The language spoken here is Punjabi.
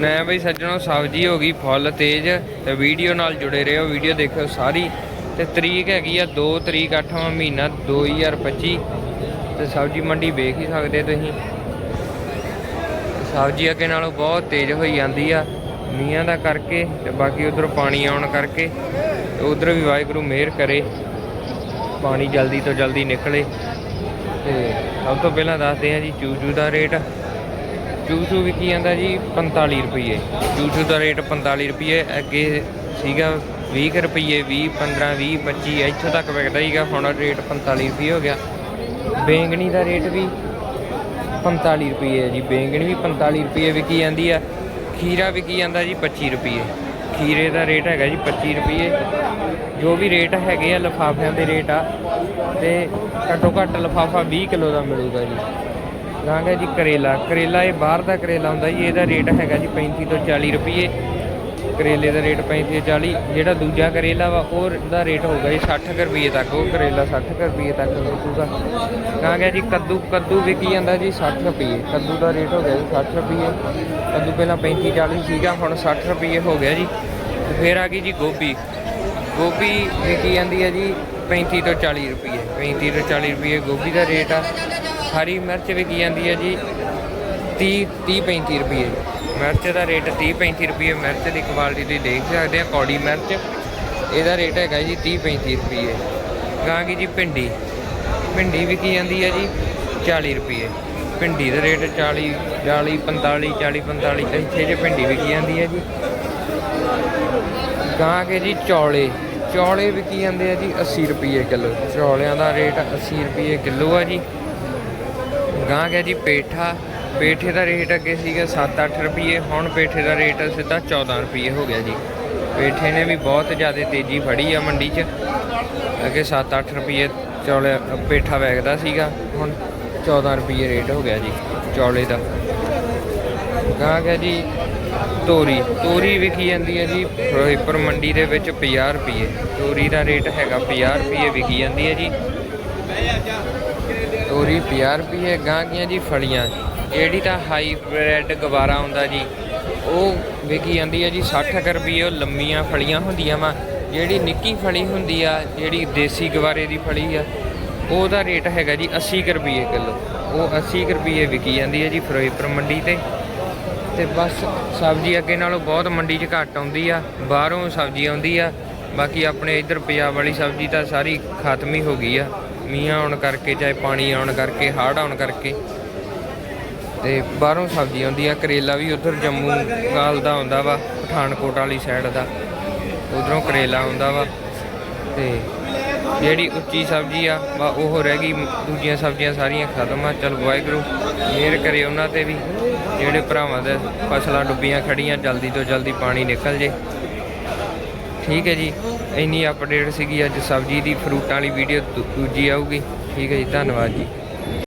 ਮੈਂ ਬਈ ਸੱਜਣੋ, ਸਬਜ਼ੀ ਹੋ ਗਈ, ਫੁੱਲ, ਤੇਜ਼। ਤੇ ਵੀਡੀਓ ਨਾਲ ਜੁੜੇ ਰਹੋ, ਵੀਡੀਓ ਦੇਖਿਓ ਸਾਰੀ। ਤੇ ਤਰੀਕ ਹੈਗੀ ਆ 2 ਤਰੀਕ 8ਵਾਂ ਮਹੀਨਾ 2025 ਤੇ ਸਬਜ਼ੀ ਮੰਡੀ ਵੇਖ ਹੀ ਸਕਦੇ ਤੁਸੀਂ। ਸਬਜ਼ੀ ਅੱਗੇ ਨਾਲੋਂ ਬਹੁਤ ਤੇਜ਼ ਹੋਈ ਜਾਂਦੀ ਆ, ਮੀਂਹਾਂ ਦਾ ਕਰਕੇ ਤੇ ਬਾਕੀ ਉਧਰ ਪਾਣੀ ਆਉਣ ਕਰਕੇ। ਤੇ ਉਧਰ ਵੀ ਵਾਹਿਗੁਰੂ ਮਿਹਰ ਕਰੇ, ਪਾਣੀ ਜਲਦੀ ਤੋਂ ਜਲਦੀ ਨਿਕਲੇ। ਤੇ ਸਭ ਤੋਂ ਪਹਿਲਾਂ ਦੱਸਦੇ ਆ ਜੀ, ਚੂਚੂ ਦਾ ਰੇਟ। ਚੂਚੂ ਵਿਕੀ ਜਾਂਦਾ ਜੀ 45 ਰੁਪਏ ਚੂਚੂ ਦਾ ਰੇਟ 45 ਰੁਪਏ ਅੱਗੇ ਸੀਗਾ 20 ਕੁ ਰੁਪਏ 20 15 20 25 ਇੱਥੋਂ ਤੱਕ ਵਿਕਦਾ ਸੀਗਾ, ਹੁਣ ਰੇਟ 45 ਰੁਪਏ ਹੋ ਗਿਆ। ਬੇਂਗਣੀ ਦਾ ਰੇਟ ਵੀ 45 ਰੁਪਏ ਹੈ ਜੀ, ਬੇਂਗਣੀ ਵੀ 45 ਰੁਪਏ ਵਿਕੀ ਜਾਂਦੀ ਆ, ਖੀਰਾ ਵਿਕੀ ਜਾਂਦਾ ਜੀ 25 ਰੁਪਏ ਖੀਰੇ ਦਾ ਰੇਟ ਹੈਗਾ ਜੀ 25 ਰੁਪਏ ਜੋ ਵੀ ਰੇਟ ਹੈਗੇ ਆ, ਲਫਾਫਿਆਂ ਦੇ ਰੇਟ ਆ, ਤੇ ਘੱਟੋ ਘੱਟ ਲਫਾਫਾ 20 ਕਿਲੋ ਦਾ ਮਿਲੂਗਾ ਜੀ। ਲਾਂਗਾ ਜੀ ਕਰੇਲਾ। ਕਰੇਲਾ ਇਹ ਬਾਹਰ ਦਾ ਕਰੇਲਾ ਹੁੰਦਾ ਜੀ, ਇਹਦਾ ਰੇਟ ਹੈਗਾ ਜੀ 35 ਤੋਂ 40 ਰੁਪਏ ਕਰੇਲੇ ਦਾ ਰੇਟ 35 ਤੋਂ 40 ਜਿਹੜਾ ਦੂਜਾ ਕਰੇਲਾ ਵਾ ਉਹ ਦਾ ਰੇਟ ਹੋਊਗਾ ਜੀ 60 ਕੁ ਰੁਪਏ ਤੱਕ, ਉਹ ਕਰੇਲਾ 60 ਕੁ ਰੁਪਏ ਤੱਕ ਵਿਕੂਗਾ। ਲਾਂਗਾ ਜੀ ਕੱਦੂ ਕੱਦੂ ਵਿਕੀ ਜਾਂਦਾ ਜੀ 60 ਰੁਪਏ ਕੱਦੂ ਦਾ ਰੇਟ ਹੋ ਗਿਆ ਜੀ 60 ਰੁਪਏ ਕੱਦੂ ਪਹਿਲਾਂ 35 40 ਸੀਗਾ, ਹੁਣ 60 ਰੁਪਏ ਹੋ ਗਿਆ ਜੀ। ਫਿਰ ਆ ਗਈ ਜੀ ਗੋਭੀ। ਗੋਭੀ ਵਿਕੀ ਜਾਂਦੀ ਹੈ ਜੀ 35 ਤੋਂ 40 ਰੁਪਏ 35 ਤੋਂ 40 ਰੁਪਏ ਗੋਭੀ ਦਾ ਰੇਟ ਆ। ਹਰੀ ਮਿਰਚ ਵਿਕੀ ਜਾਂਦੀ ਹੈ ਜੀ 30 30 35 ਰੁਪਏ ਮਿਰਚ ਦਾ ਰੇਟ 30 35 ਰੁਪਏ ਮਿਰਚ ਦੀ ਕੁਆਲਿਟੀ ਤੁਸੀਂ ਦੇਖ ਸਕਦੇ ਆ ਕੌੜੀ ਮਿਰਚ। ਇਹਦਾ ਰੇਟ ਹੈਗਾ ਜੀ 30 35 ਰੁਪਏ ਗਾਂ ਕੀ ਜੀ, ਭਿੰਡੀ। ਭਿੰਡੀ ਵਿਕੀ ਜਾਂਦੀ ਹੈ ਜੀ 40 ਰੁਪਏ ਭਿੰਡੀ ਦਾ ਰੇਟ 40 40 45 40 45 ਇੱਥੇ ਜੇ ਭਿੰਡੀ ਵਿਕੀ ਜਾਂਦੀ ਹੈ ਜੀ। ਗਾਂ ਕੇ ਜੀ, ਚੌਲੇ। ਚੌਲੇ ਵਿਕੀ ਜਾਂਦੇ ਆ ਜੀ 80 ਰੁਪਏ ਕਿਲੋ। ਚੌਲਿਆਂ ਦਾ ਰੇਟ 80 ਰੁਪਏ ਕਿਲੋ ਆ ਜੀ। ਗਾਂ ਗਿਆ ਜੀ ਪੇਠਾ। ਪੇਠੇ ਦਾ ਰੇਟ ਅੱਗੇ ਸੀਗਾ 7-8 ਰੁਪਏ ਹੁਣ ਪੇਠੇ ਦਾ ਰੇਟ ਸਿੱਧਾ 14 ਰੁਪਏ ਹੋ ਗਿਆ ਜੀ। ਪੇਠੇ ਨੇ ਵੀ ਬਹੁਤ ਜ਼ਿਆਦਾ ਤੇਜ਼ੀ ਫੜੀ ਆ ਮੰਡੀ 'ਚ। ਅੱਗੇ 7-8 ਰੁਪਏ ਚੌਲੇ, ਪੇਠਾ ਵੇਚਦਾ ਸੀਗਾ, ਹੁਣ 14 ਰੁਪਏ ਰੇਟ ਹੋ ਗਿਆ ਜੀ ਚੌਲੇ ਦਾ। ਗਾਂ ਗਿਆ ਜੀ ਤੋਰੀ। ਤੋਰੀ ਵਿਕੀ ਜਾਂਦੀ ਹੈ ਜੀ ਫਿਰੋਜ਼ਪੁਰ ਮੰਡੀ ਦੇ ਵਿੱਚ 50 ਰੁਪਏ ਤੋਰੀ ਦਾ ਰੇਟ ਹੈਗਾ 50 ਰੁਪਏ ਵਿਕੀ ਜਾਂਦੀ ਹੈ ਜੀ। ਤੋਰੀ 50 ਰੁਪਏ ਗਾਂ ਜੀ ਫਲੀਆਂ। ਜਿਹੜੀ ਤਾਂ ਹਾਈਬ੍ਰਿਡ ਗਵਾਰਾ ਹੁੰਦਾ ਜੀ, ਉਹ ਵਿਕੀ ਜਾਂਦੀ ਹੈ ਜੀ 60 ਕੁ ਰੁਪਏ ਉਹ ਲੰਮੀਆਂ ਫਲੀਆਂ ਹੁੰਦੀਆਂ ਵਾ। ਜਿਹੜੀ ਨਿੱਕੀ ਫਲੀ ਹੁੰਦੀ ਆ, ਜਿਹੜੀ ਦੇਸੀ ਗਵਾਰੇ ਦੀ ਫਲੀ ਆ, ਉਹਦਾ ਰੇਟ ਹੈਗਾ ਜੀ 80 ਕੁ ਰੁਪਏ ਕਿਲੋ। ਉਹ 80 ਕੁ ਰੁਪਏ ਵਿਕੀ ਜਾਂਦੀ ਹੈ ਜੀ ਫਿਰੋਜ਼ਪੁਰ ਮੰਡੀ ਤੇ। ਤੇ ਬਸ ਸਬਜ਼ੀ ਅੱਗੇ ਨਾਲੋਂ ਬਹੁਤ ਮੰਡੀ 'ਚ ਘੱਟ ਆਉਂਦੀ ਆ, ਬਾਹਰੋਂ ਸਬਜ਼ੀ ਆਉਂਦੀ ਆ। ਬਾਕੀ ਆਪਣੇ ਇੱਧਰ ਪੰਜਾਬ ਵਾਲੀ ਸਬਜ਼ੀ ਤਾਂ ਸਾਰੀ ਖਤਮ ਹੀ ਹੋ ਗਈ ਆ। ਮੀਂਹ ਆਉਣ ਕਰਕੇ ਚਾਹੇ ਪਾਣੀ ਆਉਣ ਕਰਕੇ, ਹੜ੍ਹ ਆਉਣ ਕਰਕੇ ਤੇ ਬਾਹਰੋਂ ਸਬਜ਼ੀ ਆਉਂਦੀ ਆ, ਕਰੇਲਾ ਵੀ ਉਧਰ ਜੰਮੂ ਨਾਲ ਦਾ ਆਉਂਦਾ ਵਾ, ਪਠਾਨਕੋਟ ਵਾਲੀ ਸਾਈਡ ਦਾ, ਉਧਰੋਂ ਕਰੇਲਾ ਆਉਂਦਾ ਵਾ ਤੇ ਜਿਹੜੀ ਉੱਚੀ ਸਬਜ਼ੀ ਆ, ਵਾ ਉਹ ਰਹਿ ਗਈ, ਦੂਜੀਆਂ ਸਬਜ਼ੀਆਂ ਸਾਰੀਆਂ ਖਤਮ ਆ, ਚਲ ਵਾਹਿਗੁਰੂ, ਮਿਹਰ ਕਰੇ ਉਹਨਾਂ ਤੇ ਵੀ, ਜਿਹੜੇ ਭਰਾਵਾਂ ਦੇ ਫਸਲਾਂ ਡੁੱਬੀਆਂ ਖੜੀਆਂ ਜਲਦੀ ਤੋਂ ਜਲਦੀ ਪਾਣੀ ਨਿਕਲ ਜੇ। ਠੀਕ ਹੈ ਜੀ। ਇੰਨੀ ਅਪਡੇਟ ਸੀਗੀ ਅੱਜ ਸਬਜ਼ੀ ਦੀ, ਫਰੂਟਾਂ ਵਾਲੀ ਵੀਡੀਓ ਦੂਜੀ ਆਊਗੀ। ਠੀਕ ਹੈ ਜੀ, ਧੰਨਵਾਦ ਜੀ।